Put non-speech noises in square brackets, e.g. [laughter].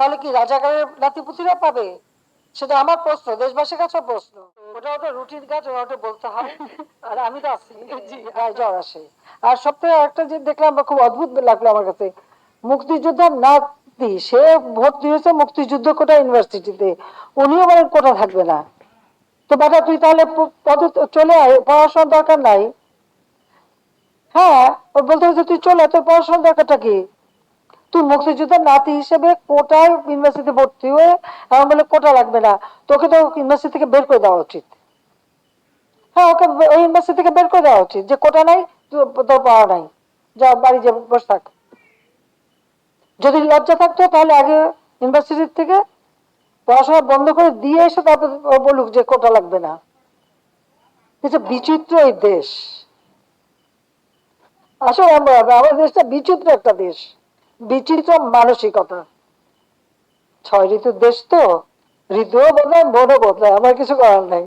তাহলে কি রাজাকারের নাতিপুতিরা পাবে? সেটা আমার প্রশ্ন দেশবাসীর কাছে প্রশ্ন। ওটা ওটা রুটিন কাজ ওটা ওটা বলতে হয়। আর আমি তো আছি। [laughs] গায়ে জ্বর আসে। আর সপ্তাহে একটা যে দেখলাম খুব অদ্ভুত লাগল আমার কাছে মুক্তিযোদ্ধার নাতি সে ভর্তি হয়েছে মুক্তিযুদ্ধ কোটা ইউনিভার্সিটিতে। উনিও বলেন কোটা থাকবে না। তো বেটা তুই তাহলে পদে চলে আয় পড়াশোনার দরকার নাই। হ্যাঁ ও বলতে হচ্ছে তুই চলে তোর পড়াশোনার দরকারটা কি? তুই মুক্তিযোদ্ধার নাতি হিসেবে কোটায় ইউনিভার্সিটিতে ভর্তি হয়ে এমন বলে কোটা লাগবে না, তোকে তো ইউনিভার্সিটি থেকে বের করে দেওয়া উচিত। হ্যাঁ ওকে ওই ইউনিভার্সিটি থেকে বের করে দেওয়া উচিত যে কোটা নাই, তোর পাওয়া নাই, যা বাড়ি যে, বসে থাক। যদি লজ্জা থাকতো, তাহলে আগে ইউনিভার্সিটি থেকে পড়াশোনা বন্ধ করে দিয়ে এসে তারপর বলুক যে কোটা লাগবে না। এটা বিচিত্র এই দেশ। আসলে আমরা, আমাদের দেশটা বিচিত্র একটা দেশ। বিচিত্র মানসিকতা। ছয় ঋতুর দেশ তো ঋতুও বদলায় মনও বদলায় আমার কিছু করার নাই।